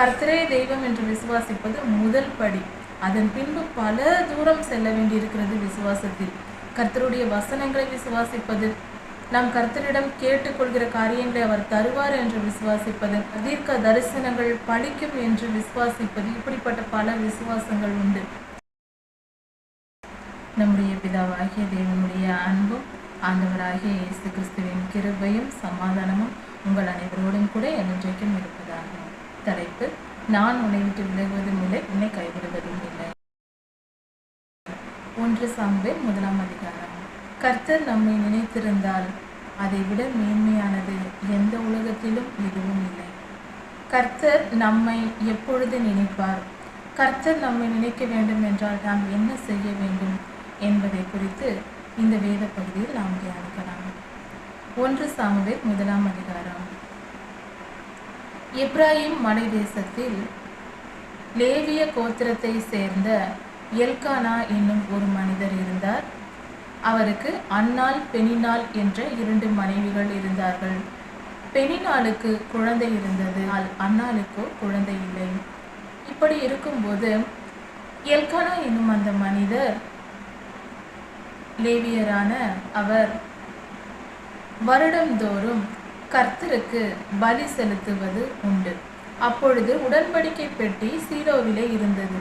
கர்த்தரே தெய்வம் என்று விசுவாசிப்பது முதல் படி. அதன் பின்பு பல தூரம் செல்ல வேண்டியிருக்கிறது விசுவாசத்தில். கர்த்தருடைய வசனங்களை விசுவாசிப்பது நாம் கர்த்தரிடம் கேட்டுக்கொள்கிற காரியங்களை அவர் தருவார் என்று விசுவாசிப்பது தீர்க்க தரிசனங்கள் பழிக்கும் என்று விசுவாசிப்பது இப்படிப்பட்ட பல விசுவாசங்கள் உண்டு. நம்முடைய பிதாவாகிய தேவனுடைய அன்பும் ஆண்டவராகிய இயேசு கிறிஸ்துவின் கிருபையும் சமாதானமும் உங்கள் அனைவரோடும் கூட என்றைக்கும் இருப்பதாக. தலைப்பு நான் உன்னை விட்டு விலகுவதும் இல்லை உன்னை கைவிடுவதும் இல்லை. ஒன்று சாம்பேல் முதலாம் அதிகாரம். கர்த்தர் நம்மை நினைத்திருந்தால் அதை விட மேன்மையானது எந்த உலகத்திலும் எதுவும் இல்லை. கர்த்தர் நம்மை எப்பொழுது நினைப்பார்? கர்த்தர் நம்மை நினைக்க வேண்டும் என்றால் நாம் என்ன செய்ய வேண்டும் என்பதை குறித்து இந்த வேத பகுதியில் நாம் தியானிக்கலாம். ஒன்று சாமுவேல் முதலாம் அதிகாரம். இப்ராஹிம் மலை தேசத்தில் லேவிய கோத்திரத்தை சேர்ந்த எல்கானா என்னும் ஒரு மனிதர் இருந்தார். அவருக்கு அன்னாள் பெனினாள் என்ற இரண்டு மனைவிகள் இருந்தார்கள். பெனினாளுக்கு குழந்தை இருந்தது. அன்னாளுக்கோ குழந்தை இல்லை. இப்படி இருக்கும்போது எல்கானா என்னும் அந்த மனிதர் லேவியரான அவர் வருடந்தோறும் கர்த்தருக்கு பலி செலுத்துவது உண்டு. அப்பொழுது உடன்படிக்கை பெட்டி சீலோவிலே இருந்தது.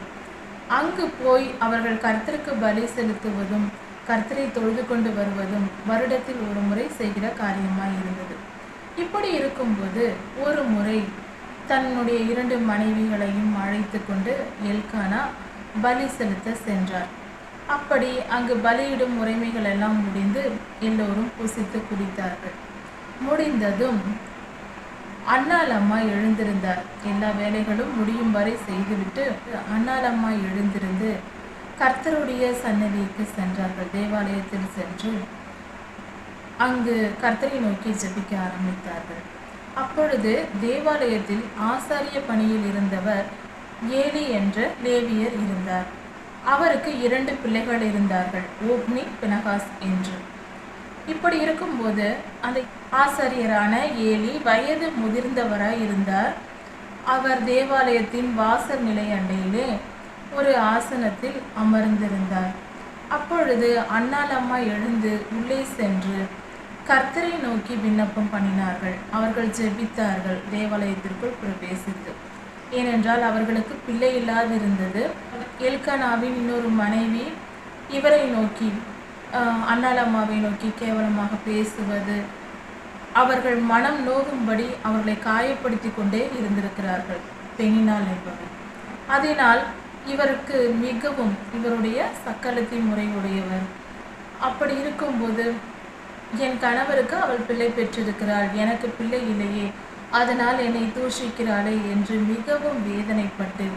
அங்கு போய் அவர்கள் கர்த்தருக்கு பலி செலுத்துவதும் கர்த்தரை தொழுது கொண்டு வருவதும் வருடத்தில் ஒரு முறை செய்கிற காரியமாய் இருந்தது. இப்படி இருக்கும்போது ஒரு முறை தன்னுடைய இரண்டு மனைவிகளையும் அழைத்து கொண்டு எல்கானா பலி செலுத்த சென்றார். அப்படி அங்கு பலியிடும் முறைமைகள் எல்லாம் முடிந்து எல்லோரும் புசித்து குடித்தார்கள். முடிந்ததும் அண்ணாள் அம்மா எழுந்திருந்தார். எல்லா வேலைகளும் முடியும் வரை செய்துவிட்டு அண்ணாள் அம்மா எழுந்திருந்து கர்த்தருடைய சன்னதிக்கு சென்றார்கள். தேவாலயத்தில் சென்று அங்கு கர்த்தரை நோக்கி ஜபிக்க ஆரம்பித்தார்கள். அப்பொழுது தேவாலயத்தில் ஆசாரிய பணியில் இருந்தவர் ஏலி என்ற லேவியர் இருந்தார். அவருக்கு இரண்டு பிள்ளைகள் இருந்தார்கள். ஓப்னி பினகாஸ் என்று. இப்படி இருக்கும்போது அந்த ஆசிரியரான ஏலி வயது முதிர்ந்தவராய் இருந்தார். அவர் தேவாலயத்தின் வாசல் நிலை அண்டையிலே ஒரு ஆசனத்தில் அமர்ந்திருந்தார். அப்பொழுது அண்ணாலம்மா எழுந்து உள்ளே சென்று கர்த்தரை நோக்கி விண்ணப்பம் பண்ணினார்கள். அவர்கள் ஜெபித்தார்கள் தேவாலயத்திற்குள் பிரவேசித்து. ஏனென்றால் அவர்களுக்கு பிள்ளை இல்லாதிருந்தது. எல்கனாவின் இன்னொரு மனைவி இவரை நோக்கி அண்ணாள் அம்மாவை நோக்கி கேவலமாக பேசுவது. அவர்கள் மனம் நோகும்படி அவர்களை காயப்படுத்தி கொண்டே இருந்திருக்கிறார்கள். பெண்ணினால் என்பவர் அதனால் இவருக்கு மிகவும் இவருடைய சக்கலத்தி முறையுடையவர். அப்படி இருக்கும்போது என் கணவருக்கு அவள் பிள்ளை பெற்றிருக்கிறாள். எனக்கு பிள்ளை இல்லையே. அதனால் என்னை தூஷிக்கிறாளே என்று மிகவும் வேதனைப்பட்டு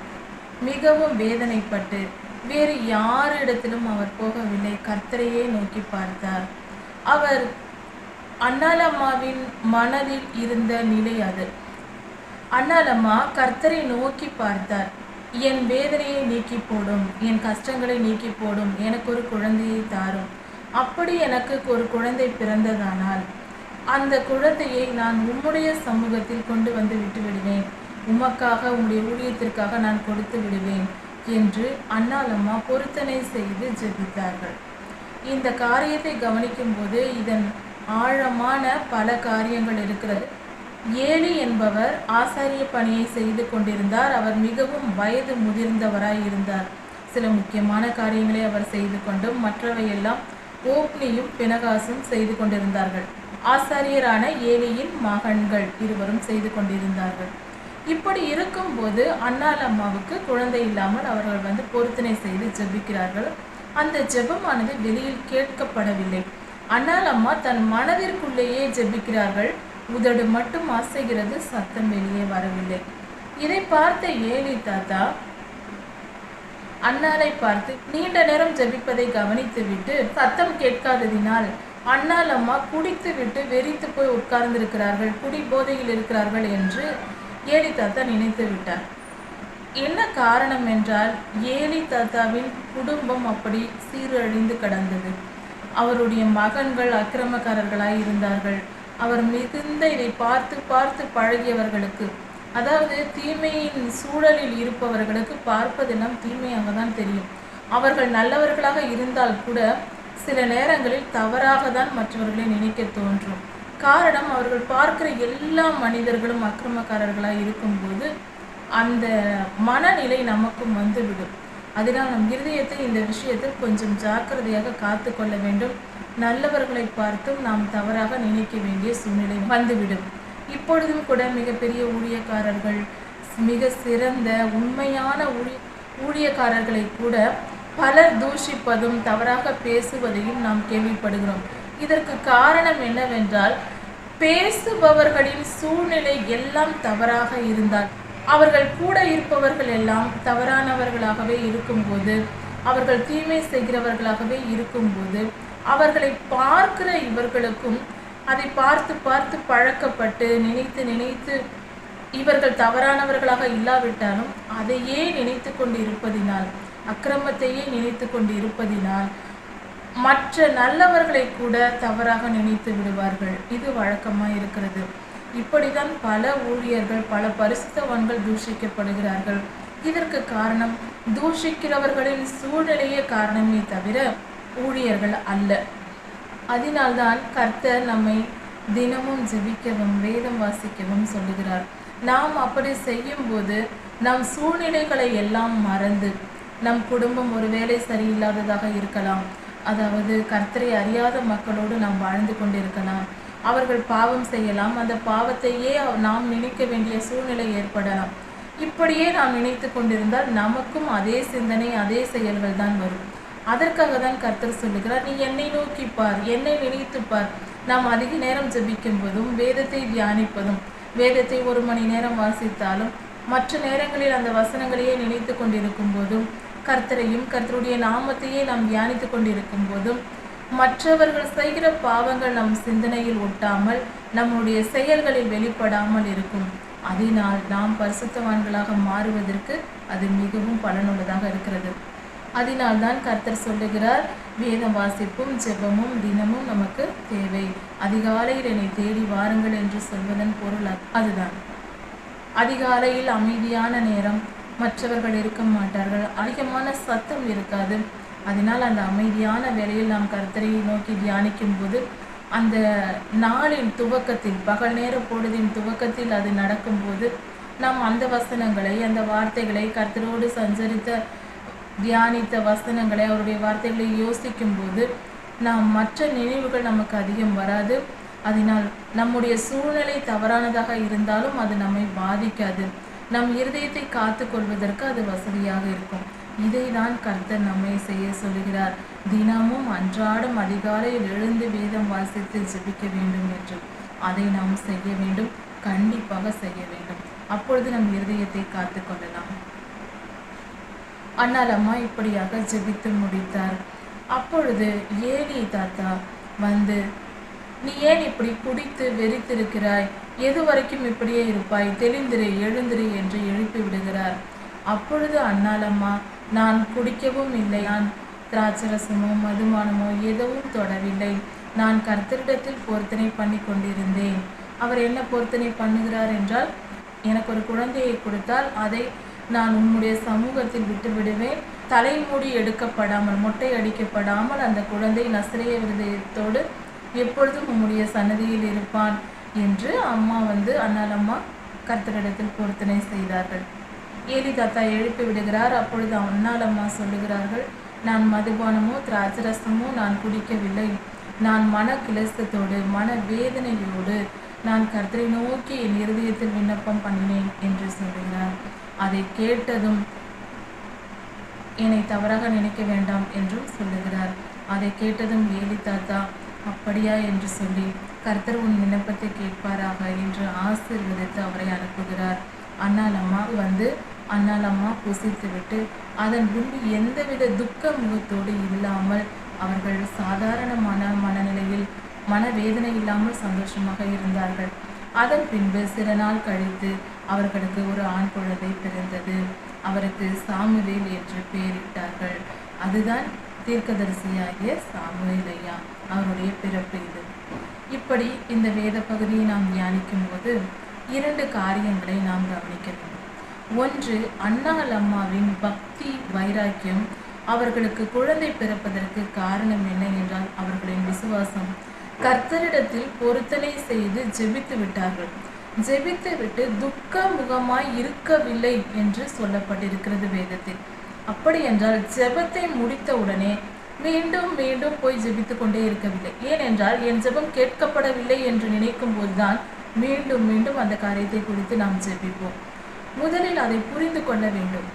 மிகவும் வேதனைப்பட்டு வேறு யாரிடத்திலும் அவர் போகவில்லை. கர்த்தரையே நோக்கி பார்த்தார். அவர் அண்ணாலம்மாவின் மனதில் இருந்த நிலை அது. அண்ணாலம்மா கர்த்தரை நோக்கி பார்த்தார். என் வேதனையை நீக்கி போடும் என் கஷ்டங்களை நீக்கி போடும் எனக்கு ஒரு குழந்தையை தாரும். அப்படி எனக்கு ஒரு குழந்தை பிறந்ததானால் அந்த குழந்தையை நான் உம்முடைய சமூகத்தில் கொண்டு வந்து விட்டு விடுவேன். உமக்காக உம்முடைய ஊழியத்திற்காக நான் கொடுத்து விடுவேன். என்று அண்ணாலம்மா பொருத்தனை செய்து ஜெபித்தார்கள். இந்த காரியத்தை கவனிக்கும்போது இதன் ஆழமான பல காரியங்கள் இருக்கிறது. ஏலி என்பவர் ஆசாரிய பணியை செய்து கொண்டிருந்தார். அவர் மிகவும் வயது முதிர்ந்தவராய் இருந்தார். சில முக்கியமான காரியங்களை அவர் செய்து கொண்டும் மற்றவையெல்லாம் ஓப்னியும் பினகாசும் செய்து கொண்டிருந்தார்கள். ஆசாரியரான ஏலியின் மகன்கள் இருவரும் செய்து கொண்டிருந்தார்கள். இப்படி இருக்கும்போது அண்ணால் அம்மாவுக்கு குழந்தை இல்லாமல் அவர்கள் வந்து பொருத்தனை செய்து ஜெபிக்கிறார்கள். அந்த ஜெபமானது வெளியில் கேட்கப்படவில்லை. அண்ணால் அம்மா தன் மனதிற்குள்ளேயே ஜெபிக்கிறார்கள். உதடு மட்டும் அசைகிறது சத்தம் வெளியே வரவில்லை. இதை பார்த்த ஏலி தாத்தா அண்ணாலை பார்த்து நீண்ட நேரம் ஜெபிப்பதை கவனித்துவிட்டு சத்தம் கேட்காததினால் அண்ணால் அம்மா குடித்து விட்டு வெறித்து போய் உட்கார்ந்திருக்கிறார்கள் குடி போதையில் இருக்கிறார்கள் என்று ஏலி தாத்தா நினைத்து விட்டார். என்ன காரணம் என்றால் ஏலி தாத்தாவின் குடும்பம் அப்படி சீரழிந்து கடந்தது. அவருடைய மகன்கள் அக்கிரமக்காரர்களாய் இருந்தார்கள். அவர் மிகுந்த இதை பார்த்து பார்த்து பழகியவர்களுக்கு அதாவது தீமையின் சூழலில் இருப்பவர்களுக்கு பார்ப்பதெல்லாம் தீமையாக தான் தெரியும். அவர்கள் நல்லவர்களாக இருந்தால் கூட சில நேரங்களில் தவறாக தான் மற்றவர்களை நினைக்க தோன்றும். காரணம் அவர்கள் பார்க்கிற எல்லா மனிதர்களும் அக்கிரமக்காரர்களாக இருக்கும்போது அந்த மனநிலை நமக்கும் வந்துவிடும். அதனால் நம் இருதயத்தை இந்த விஷயத்தில் கொஞ்சம் ஜாக்கிரதையாக காத்து கொள்ள வேண்டும். நல்லவர்களை பார்த்தும் நாம் தவறாக நினைக்க வேண்டிய சூழ்நிலை வந்துவிடும். இப்பொழுதும் கூட மிகப்பெரிய ஊழியக்காரர்கள் மிக சிறந்த உண்மையான ஊழிய ஊழியக்காரர்களை கூட பலர் தூஷிப்பதும் தவறாக பேசுவதையும் நாம் கேள்விப்படுகிறோம். இதற்கு காரணம் என்னவென்றால் பேசுபவர்களின் சூழ்நிலை எல்லாம் தவறாக இருந்தால் அவர்கள் கூட இருப்பவர்கள் எல்லாம் தவறானவர்களாகவே இருக்கும்போது அவர்கள் தீமை செய்கிறவர்களாகவே இருக்கும்போது அவர்களை பார்க்கிற இவர்களுக்கும் அதை பார்த்து பார்த்து பழக்கப்பட்டு நினைத்து நினைத்து இவர்கள் தவறானவர்களாக இல்லாவிட்டாலும் அதையே நினைத்து கொண்டு இருப்பதினால் அக்கிரமத்தையே நினைத்து கொண்டு இருப்பதினால் மற்ற நல்லவர்களை கூட தவறாக நினைத்து விடுவார்கள். இது வழக்கமாக இருக்கிறது. இப்படிதான் பல ஊழியர்கள் பல பரிசுத்தவான்கள் தூஷிக்கப்படுகிறார்கள். இதற்கு காரணம் தூஷிக்கிறவர்களின் சூழ்நிலையே காரணமே தவிர ஊழியர்கள் அல்ல. அதனால்தான் கர்த்தர் நம்மை தினமும் ஜெபிக்கவும் வேதம் வாசிக்கவும் சொல்லுகிறார். நாம் அப்படி செய்யும்போது நம் சூழ்நிலைகளை எல்லாம் மறந்து நம் குடும்பம் ஒருவேளை சரியில்லாததாக இருக்கலாம். அதாவது கர்த்தரை அறியாத மக்களோடு நாம் வாழ்ந்து கொண்டிருக்கலாம். அவர்கள் பாவம் செய்யலாம். அந்த பாவத்தையே நாம் நினைக்க வேண்டிய சூழ்நிலை ஏற்படலாம். இப்படியே நாம் நினைத்து கொண்டிருந்தால் நமக்கும் அதே சிந்தனை அதே செயல்கள் தான் வரும். அதற்காக தான் கர்த்தர் சொல்லுகிறார் நீ என்னை நோக்கி பார் என்னை நினைத்து பார். நாம் அதிக நேரம் ஜபிக்கும் போதும் வேதத்தை தியானிப்பதும் வேதத்தை ஒரு மணி நேரம் வாசித்தாலும் மற்ற நேரங்களில் அந்த வசனங்களையே நினைத்து கொண்டிருக்கும் போதும் கர்த்தரையும் கர்த்தருடைய நாமத்தையே நாம் தியானித்து கொண்டிருக்கும் போதும் மற்றவர்கள் செய்கிற பாவங்கள் நம் சிந்தனையில் ஒட்டாமல் நம்முடைய செயல்களில் வெளிப்படாமல் இருக்கும். அதனால் நாம் பரிசுத்தவான்களாக மாறுவதற்கு அது மிகவும் பலனுள்ளதாக இருக்கிறது. அதனால் தான் கர்த்தர் சொல்லுகிறார் வேத வாசிப்பும் ஜெபமும் தினமும் நமக்கு தேவை. அதிகாலையில் என்னை தேடி வாருங்கள் என்று சொல்வதன் பொருள் அதுதான். அதிகாலையில் அமைதியான நேரம் மற்றவர்கள் இருக்க மாட்டார்கள். அதிகமான சத்தம் இருக்காது. அதனால் அந்த அமைதியான வேலையில் நாம் கருத்தரை நோக்கி தியானிக்கும் போது அந்த நாளின் துவக்கத்தில் பகல் நேர பொழுதின் துவக்கத்தில் அது நடக்கும்போது நாம் அந்த வசனங்களை அந்த வார்த்தைகளை கர்த்தரோடு சஞ்சரித்த தியானித்த வசனங்களை அவருடைய வார்த்தைகளை யோசிக்கும் போது நாம் மற்ற நினைவுகள் நமக்கு அதிகம் வராது. அதனால் நம்முடைய சூழ்நிலை தவறானதாக இருந்தாலும் அது நம்மை பாதிக்காது. நம் இருதயத்தை காத்து கொள்வதற்கு அது வசதியாக இருக்கும். இதை தான் கர்த்தர் நம்மை செய்ய சொல்கிறார் தினமும் அன்றாடம் அதிகாலையில் எழுந்து வேதம் வாசித்து ஜெபிக்க வேண்டும் என்று. அதை நாம் செய்ய வேண்டும். கண்டிப்பாக செய்ய வேண்டும். அப்பொழுது நம் இருதயத்தை காத்து கொள்ளலாம் ஆனால் அம்மா இப்படியாக ஜெபித்து முடித்தார். அப்பொழுது ஏலி தாத்தா வந்து நீ ஏன் இப்படி குடித்து வெறித்திருக்கிறாய்? எது வரைக்கும் இப்படியே இருப்பாய். தெளிந்திரு எழுந்திரு என்று எழுப்பி விடுகிறார். அப்பொழுது அண்ணாலம்மா நான் குடிக்கவும் இல்லை நான் திராட்சரசமோ மதுபானமோ எதுவும் தொடவில்லை. நான் கர்த்தரிடத்தில் பொருத்தனை பண்ணி கொண்டிருந்தேன். அவர் என்ன பொருத்தனை பண்ணுகிறார் என்றால் எனக்கு ஒரு குழந்தையை கொடுத்தால் அதை நான் உம்முடைய சமூகத்தில் விட்டு விடுவேன் தலைமுடி எடுக்கப்படாமல் மொட்டை அடிக்கப்படாமல் அந்த குழந்தை நசிரிய விருதயத்தோடு எப்பொழுதும் உம்முடைய சன்னதியில் இருப்பான் என்று அம்மா வந்து அண்ணாலம்மா கர்த்தரிடத்தில் பொருத்தனை செய்தார்கள். ஏலி தாத்தா எழுப்பி விடுகிறார். அப்பொழுது அண்ணாலம்மா சொல்லுகிறார்கள் நான் மதுபானமோ திராட்சரசமோ நான் குடிக்கவில்லை. நான் மன கிளஸ்தத்தோடு மன வேதனையோடு நான் கர்த்தரை நோக்கி என் இருதயத்தில் விண்ணப்பம் பண்ணினேன் என்று சொல்கிறார் அதை கேட்டதும் என்னை தவறாக நினைக்க வேண்டாம் என்றும் சொல்லுகிறார். அதை கேட்டதும் ஏலி தாத்தா அப்படியா என்று சொல்லி கர்த்தர் உன் விண்ணப்பத்தை கேட்பாராக என்று ஆசீர்வதித்து அவரை அனுப்புகிறார். அண்ணாலம்மா வந்து அண்ணாலம்மா புசித்துவிட்டு அதன் பின்பு எந்தவித துக்க முகத்தோடு இல்லாமல் அவர்கள் சாதாரணமான மனநிலையில் மனவேதனை இல்லாமல் சந்தோஷமாக இருந்தார்கள். அதன் பின்பு சில நாள் கழித்து அவர்களுக்கு ஒரு ஆண் குழந்தை பிறந்தது. அவருக்கு சாமுவேல் என்று பெயரிட்டார்கள். அதுதான் தீர்க்கதரிசியாகிய சாமுவேல் ஐயா அவருடைய பிறப்பு இது. இப்படி இந்த வேத பகுதியை நாம் தியானிக்கும் போது இரண்டு காரியங்களை நாம் கவனிக்க ஒன்று அன்னாள் அம்மாவின் பக்தி வைராக்கியம் அவர்களுக்கு குழந்தை பிறப்பதற்கு காரணம் என்ன என்றால் அவர்களின் விசுவாசம். கர்த்தரிடத்தில் பொருத்தனை செய்து ஜெபித்து விட்டார்கள். ஜெபித்து விட்டு துக்க முகமாய் இருக்கவில்லை என்று சொல்லப்பட்டிருக்கிறது வேதத்தில். அப்படி என்றால் ஜெபத்தை முடித்த உடனே மீண்டும் மீண்டும் போய் ஜெபித்து கொண்டே இருக்கவில்லை. ஏனென்றால் என் ஜெபம் கேட்கப்படவில்லை என்று நினைக்கும் போதுதான் மீண்டும் மீண்டும் அந்த காரியத்தை குறித்து நாம் ஜெபிப்போம். முதலில் அதை புரிந்து கொள்ள வேண்டும்.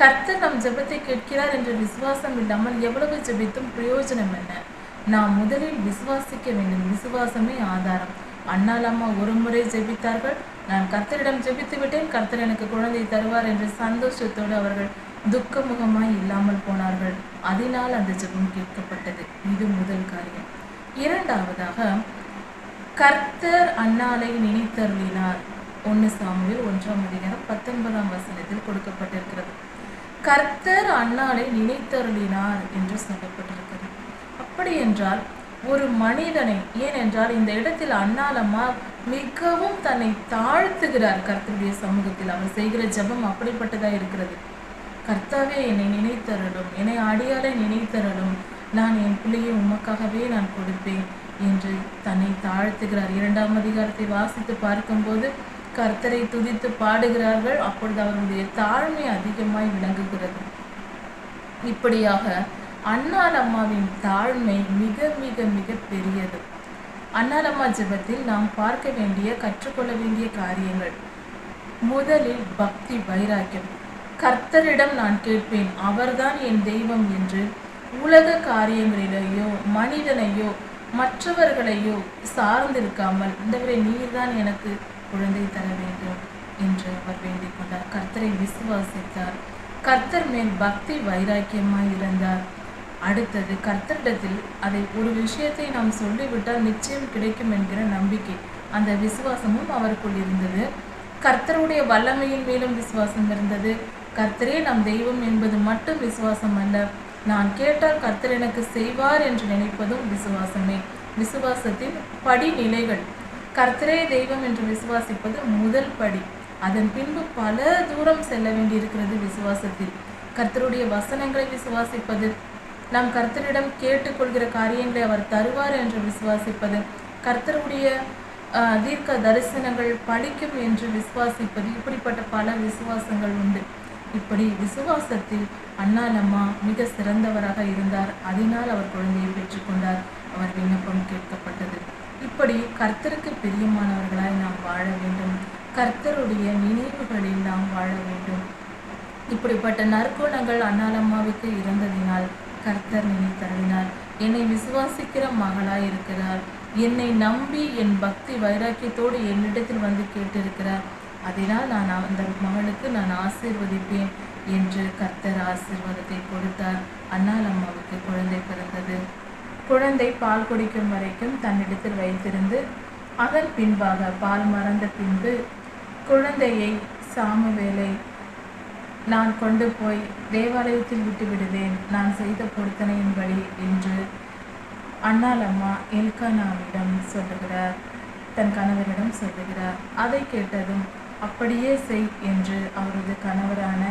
கர்த்தர் நம் ஜெபத்தை கேட்கிறார் என்ற விசுவாசம் இல்லாமல் எவ்வளவு ஜெபித்தும் பிரயோஜனம் என்ன? நாம் முதலில் விசுவாசிக்க வேண்டும். விசுவாசமே ஆதாரம். அண்ணாலம்மா ஒரு முறை ஜெபித்தார்கள். நான் கர்த்தரிடம் ஜெபித்து விட்டேன் கர்த்தர் எனக்கு குழந்தை தருவார் என்ற சந்தோஷத்தோடு அவர்கள் துக்கமுகமாய் இல்லாமல் போனார்கள். அதனால் அந்த ஜெபம் கேட்கப்பட்டது. இது முதல் காரியம். இரண்டாவதாக கர்த்தர் அன்னாலை நினைத்தருளினார். ஒன்று சாமியில் ஒன்றாம் அதிகாரம் பத்தொன்பதாம் வசனத்தில் கொடுக்கப்பட்டிருக்கிறது. கர்த்தர் அன்னாலை நினைத்தருளினார் என்று சொல்லப்பட்டிருக்கிறது. அப்படி என்றால் ஒரு மனிதனை ஏனென்றால் இந்த இடத்தில் அண்ணாலம்மா மிகவும் தன்னை தாழ்த்துகிறார். கர்த்தருடைய சமூகத்தில் அவர் செய்கிற ஜெபம் அப்படிப்பட்டதா இருக்கிறது. கர்த்தாவே என்னை நினைத்தரலும் என்னை அடியாலை நினைத்தரலும் நான் என் பிள்ளையை உமக்காகவே நான் கொடுப்பேன் என்று தன்னை தாழ்த்துகிறார். இரண்டாம் அதிகாரத்தை வாசித்து பார்க்கும்போது கர்த்தரை துதித்து பாடுகிறார்கள். அப்பொழுது அவருடைய தாழ்மை அதிகமாய் விளங்குகிறது. இப்படியாக அன்னாள் அம்மாவின் தாழ்மை மிக மிக மிக பெரியது. அன்னாள் அம்மா ஜெபத்தில் நாம் பார்க்க வேண்டிய கற்றுக்கொள்ள வேண்டிய காரியங்கள். முதலில் பக்தி வைராக்கியம். கர்த்தரிடம் நான் கேட்பேன் அவர்தான் என் தெய்வம் என்று உலக காரியங்களிலேயோ மனிதனையோ மற்றவர்களையோ சார்ந்திருக்காமல் இந்தவரை நீர்தான் எனக்கு குழந்தை தர வேண்டும் என்று அவர் வேண்டிக் கொண்டார். கர்த்தரை விசுவாசித்தார். கர்த்தர் மேல் பக்தி வைராக்கியமாய் இருந்தார். அடுத்தது கர்த்தரிடத்தில் அதை ஒரு விஷயத்தை நாம் சொல்லிவிட்டால் நிச்சயம் கிடைக்கும் என்கிற நம்பிக்கை. அந்த விசுவாசமும் அவருக்குள் இருந்தது. கர்த்தருடைய வல்லமையின் மேலும் விசுவாசம் இருந்தது. கர்த்தரே நம் தெய்வம் என்பது மட்டும் விசுவாசம் அல்ல. நான் கேட்டால் கர்த்தர் எனக்கு செய்வார் என்று நினைப்பதும் விசுவாசமே. விசுவாசத்தின் படிநிலைகள். கர்த்தரே தெய்வம் என்று விசுவாசிப்பது முதல் படி. அதன் பின்பு பல தூரம் செல்ல வேண்டியிருக்கிறது விசுவாசத்தில். கர்த்தருடைய வசனங்களை விசுவாசிப்பது நாம் கர்த்தரிடம் கேட்டுக்கொள்கிற காரியங்களை அவர் தருவார் என்று விசுவாசிப்பது கர்த்தருடைய தீர்க்க தரிசனங்கள் பழிக்கும் என்று விசுவாசிப்பது இப்படிப்பட்ட பல விசுவாசங்கள் உண்டு. இப்படி விசுவாசத்தில் அண்ணாலம்மா மிக சிறந்தவராக இருந்தார். அதனால் அவர் குழந்தையை பெற்றுக்கொண்டார் அவர் விண்ணப்பம் கேட்கப்பட்டது. இப்படி கர்த்தருக்கு பிரியமானவர்களாய் நாம் வாழ வேண்டும். கர்த்தருடைய நினைவுகளில் நாம் வாழ வேண்டும். இப்படிப்பட்ட நற்குணங்கள் அண்ணாலம்மாவுக்கு இருந்ததினால் கர்த்தர் நினைத்தருளினார் என்னை விசுவாசிக்கிற மகளாய் இருக்கிறார். என்னை நம்பி என் பக்தி வைராக்கியத்தோடு என்னிடத்தில் வந்து கேட்டிருக்கிறார். அதனால் நான் அந்த மகளுக்கு நான் ஆசீர்வதிப்பேன் என்று கர்த்தர் ஆசீர்வாதத்தை கொடுத்தார். அண்ணால் அம்மாவுக்கு குழந்தை பிறந்தது. குழந்தை பால் குடிக்கும் வரைக்கும் தன்னிடத்தில் வைத்திருந்து அதன் பின்பாக பால் மறந்த பின்பு குழந்தையை சாமுவேலை நான் கொண்டு போய் தேவாலயத்தில் விட்டுவிடுவேன். நான் செய்த பொருத்தனையின்படி என்று அண்ணால் அம்மா எல்கானாவிடம் சொல்லுகிறார். தன் கணவரிடம் சொல்லுகிறார். அதை கேட்டதும் அப்படியே செய் என்று அவரது கணவரான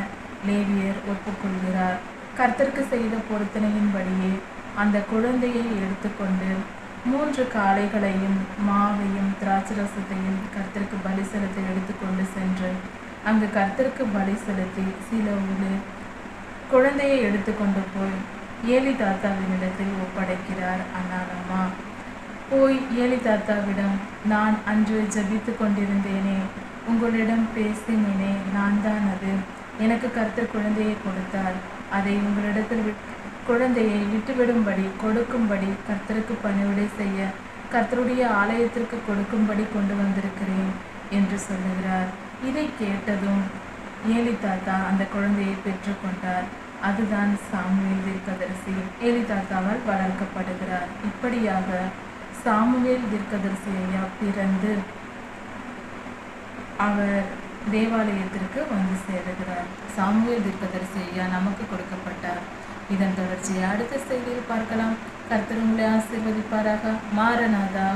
லேவியர் ஒப்புக்கொள்கிறார். கர்த்தருக்கு செய்த பொருத்தனையின்படியே அந்த குழந்தையை எடுத்துக்கொண்டு மூன்று காளைகளையும் மாவையும் திராட்சரசத்தையும் கர்த்தருக்கு பலி செலுத்த எடுத்துக்கொண்டு சென்று அங்கு கர்த்தருக்கு பலி செலுத்தி சில ஒரு குழந்தையை எடுத்துக்கொண்டு போய் ஏலி தாத்தாவினிடத்தில் ஒப்படைக்கிறார். அண்ணாலம்மா போய் ஏலி தாத்தாவிடம் நான் அன்று ஜபித்து கொண்டிருந்தேனே உங்களிடம் பேசினேனே நான் தான் அது. எனக்கு கர்த்தர் குழந்தையை கொடுத்தார். அதை உங்களிடத்தில் விட்- குழந்தையை விட்டுவிடும்படி கொடுக்கும்படி கர்த்தருக்கு பணிவிடை செய்ய கர்த்தருடைய ஆலயத்திற்கு கொடுக்கும்படி கொண்டு வந்திருக்கிறேன் என்று சொல்லுகிறார். இதை கேட்டதும் ஏலி தாத்தா அந்த குழந்தையை பெற்றுக்கொண்டார் அதுதான் சாமுவேல் தீர்க்கதரிசி. ஏலி தாத்தாவால் வளர்க்கப்படுகிறார். இப்படியாக சாமுவேல் தீர்க்கதரிசி ஐயா பிறந்து அவர் தேவாலயத்திற்கு வந்து சேருகிறார். சாமுவேல் தீர்க்கதரிசி ஐயா நமக்கு கொடுக்கப்பட்டார் இதன் தொடர்ச்சியை அடுத்த செய்தியில் பார்க்கலாம். கர்த்தர் உங்களை ஆசீர்வதிப்பாராக. மாரநாதா